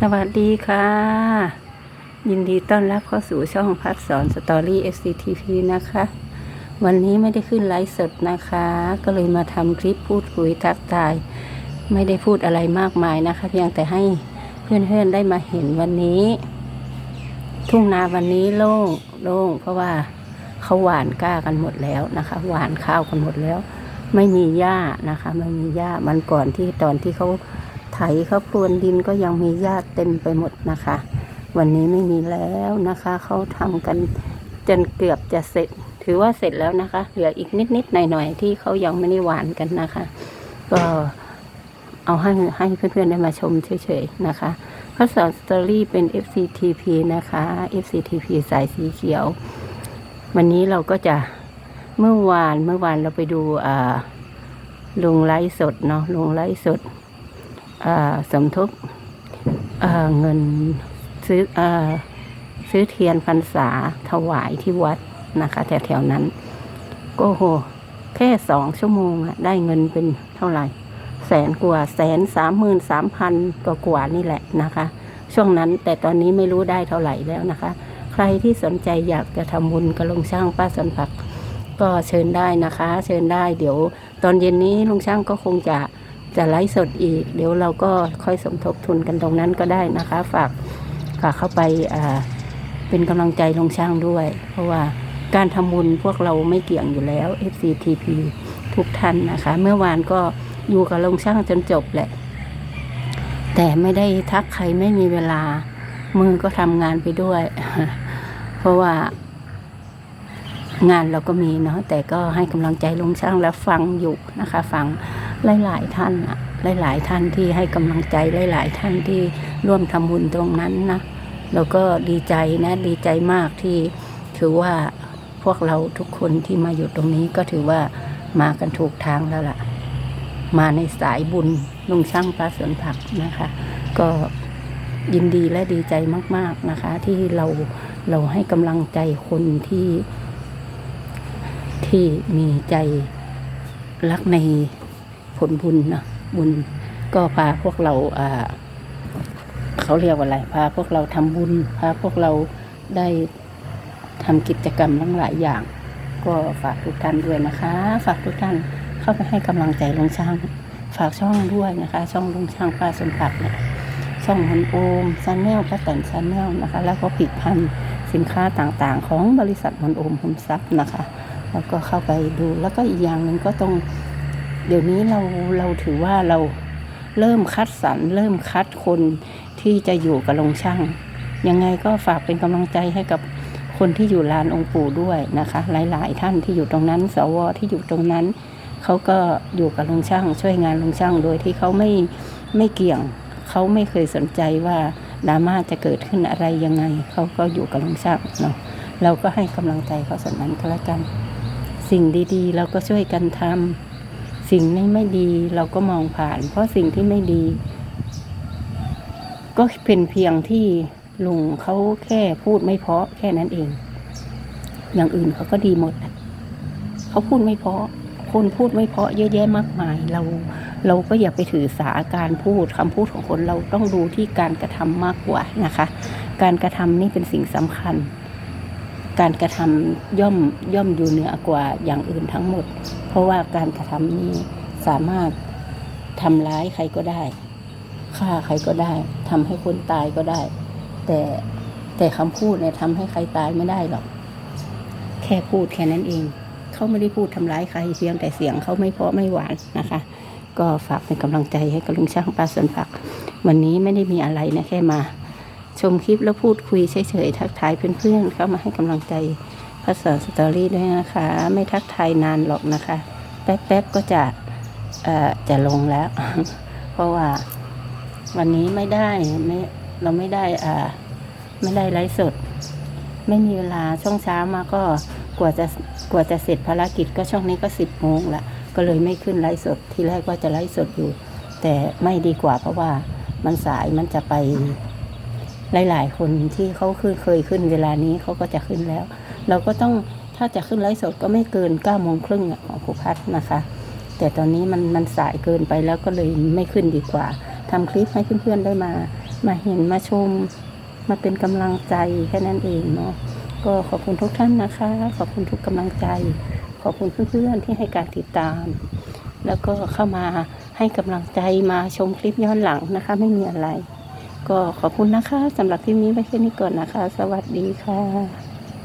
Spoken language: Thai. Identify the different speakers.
Speaker 1: สวัสดีค่ะ ยินดีต้อนรับเข้าสู่ช่องพักสอนสตอรี่ FCTV นะคะ วันนี้ไม่ได้ขึ้นไลฟ์สดนะคะ ก็เลยมาทำคลิปพูดคุยทักทาย ไม่ได้พูดอะไรมากมายนะคะ เพียงแต่ให้เพื่อนๆได้มาเห็นวันนี้ ทุ่งนาวันนี้โล่งโล่งเพราะว่าเขาหว่านก้ากันหมดแล้วนะคะ หว่านข้าวกันหมดแล้ว ไม่มีหญ้านะคะ ไม่มีหญ้ามันก่อนที่ตอนที่เขา ไถเขาพรวนดินก็ยังมีหญ้าเต็มไปหมดนะคะ วันนี้ไม่มีแล้วนะคะ เขาทำกันจนเกือบจะเสร็จ ถือว่าเสร็จแล้วนะคะ เหลืออีกนิดๆหน่อยๆที่เขายังไม่ได้หวานกันนะคะ ก็เอาให้ให้เพื่อนๆได้มาชมเฉยๆนะคะพระสอนสตอรี่เป็น FCTP นะคะ FCTP สายสีเขียว วันนี้เราก็จะเมื่อวานเมื่อวานเราไปดูอ่าลงไลฟ์สดเนาะลงไลฟ์สด สมทบอ่าเงินซื้ออซื้อเทียนพรรษาถวายที่วัดนะคะแถวๆนั้น ก็โห แค่สองชั่วโมงอะได้เงินเป็นเท่าไหร่ แสนกว่าแสนสามหมื่นสามพันกว่ากว่านี่แหละนะคะ ช่วงนั้นแต่ตอนนี้ไม่รู้ได้เท่าไหร่แล้วนะคะ ใครที่สนใจอยากจะทำบุญกับลุงช่างป้าสันผัก ก็เชิญได้นะคะ เชิญได้เดี๋ยว ตอนเย็นนี้ลุงช่างก็คงจะ จะไลฟ์สดอีก เดี๋ยวเราก็ค่อยสมทบทุนกันตรงนั้นก็ได้นะคะ ฝากฝากเข้าไปเป็นกำลังใจลงช่างด้วย เพราะว่าการทำบุญพวกเราไม่เกี่ยงอยู่แล้ว FCTP ทุกท่านนะคะ เมื่อวานก็อยู่กับลงช่างจนจบแหละ แต่ไม่ได้ทักใครไม่มีเวลา มือก็ทำงานไปด้วย เพราะว่างานเราก็มีเนาะแต่ก็ให้กำลังใจลงช่างและฟังอยู่นะคะ ฟัง หลาย ๆ ท่านอะหลาย ๆ ท่านที่ให้กำลังใจหลาย ๆ ท่านที่ร่วมทำบุญตรงนั้นนะเราก็ดีใจนะดีใจมากที่ถือว่าพวกเราทุกคนที่มาอยู่ตรงนี้ก็ถือว่ามากันถูกทางแล้วล่ะ มาในสายบุญลุงช่างปลาสวนผักนะคะ ก็ยินดีและดีใจมาก ๆนะคะ ที่เราเราให้กำลังใจคนที่ที่มีใจรักใน ผลบุญนะบุญก็พาพวกเราอ่าเขาเรียกว่าอะไร พาพวกเราทำบุญ พาพวกเราได้ทำกิจกรรมทั้งหลายอย่าง ก็ฝากทุกท่านด้วยนะคะ ฝากทุกท่านเข้าไปให้กำลังใจลุงช่าง ฝากช่องด้วยนะคะ ช่องลุงช่างป้าสมผักเนี่ยช่องฮันโอมซันแนลป้าแตนซันแนลนะคะ แล้วก็ผลิตภัณฑ์สินค้าต่างๆ ของบริษัทมันโอมคุณทรัพย์นะคะ แล้วก็เข้าไปดูแล้วก็อีกอย่างหนึ่งก็ต้อง เดี๋ยวนี้เราเราถือว่าเราเริ่มคัดสรรเริ่มคัดคนที่จะอยู่กับลงช่าง ยังไงก็ฝากเป็นกำลังใจให้กับคนที่อยู่ลานองค์ปู่ด้วยนะคะ หลาย ๆ ท่านที่อยู่ตรงนั้น สวที่อยู่ตรงนั้นเขาก็อยู่กับลุงช่าง ช่วยงานลุงช่างโดยที่เขาไม่ไม่เกี่ยง เขาไม่เคยสนใจว่าดราม่าจะเกิดขึ้นอะไรยังไง เขาก็อยู่กับลุงช่างเนาะเราก็ให้กำลังใจเขาสนนั้นก็แล้วกัน สิ่งดี ๆ เราก็ช่วยกันทำ สิ่งที่ไม่ดีเราก็มองผ่าน เพราะสิ่งที่ไม่ดี ก็เป็นเพียงที่ลุงเขาแค่พูดไม่เพาะแค่นั้นเอง อย่างอื่นเขาก็ดีหมด เขาพูดไม่เพาะ คนพูดไม่เพาะเยอะแยะมากมาย เรา เราก็อย่าไปถือสาการพูดคำพูดของคนเราต้องดูที่การกระทำมากกว่านะคะ การกระทำนี่เป็นสิ่งสำคัญ การกระทำย่อมย่อมอยู่เหนือกว่าอย่างอื่นทั้งหมด เพราะว่าการกระทำนี้สามารถทำร้ายใครก็ได้ฆ่าใครก็ได้ทำให้คนตายก็ได้ แต่แต่คำพูดเนี่ยทำให้ใครตายไม่ได้หรอก แค่พูดแค่นั้นเอง เขาไม่ได้พูดทำร้ายใครเพียงแต่เสียงเขาไม่เพราะไม่หวานนะคะ ก็ฝากเป็นกำลังใจให้กับลุงช่างปลาสวนผัก วันนี้ไม่ได้มีอะไรนะแค่มา ชมคลิปแล้วพูดคุยเฉยๆทักทายเพื่อนๆเข้ามาให้กำลังใจภาษาสตอรี่ด้วยนะคะ ไม่ทักทายนานหรอกนะคะ แป๊บๆก็จะจะลงแล้ว เพราะว่าวันนี้ไม่ได้ไม่เราไม่ได้อ่าไม่ได้ไลฟ์สด ไม่มีเวลาช่วงเช้ามาก็กว่าจะกว่าจะเสร็จภารกิจก็ช่วงนี้ก็สิบโมงละก็เลยไม่ขึ้นไลฟ์สดทีแรกว่าจะไลฟ์สดอยู่ แต่ไม่ดีกว่าเพราะว่ามันสายมันจะไป หลาย ๆ คนที่เขาคือเคยขึ้นเวลานี้เขาก็จะขึ้นแล้ว เราก็ต้องถ้าจะขึ้นไลฟ์สดก็ไม่เกินเก้าโมงครึ่งของครูพัฒนะคะ แต่ตอนนี้มันมันสายเกินไปแล้วก็เลยไม่ขึ้นดีกว่าทำคลิปให้เพื่อนๆได้มา มาเห็นมาชม มาเป็นกำลังใจแค่นั้นเองเนาะก็ขอบคุณทุกท่านนะคะ ขอบคุณทุกกำลังใจ ขอบคุณเพื่อนๆที่ให้การติดตาม แล้วก็เข้ามาให้กำลังใจมาชมคลิปย้อนหลังนะคะ ไม่มีอะไร ก็ขอบคุณนะคะสำหรับคลิปนี้ไว้แค่นี้ก่อนนะคะ สวัสดีค่ะ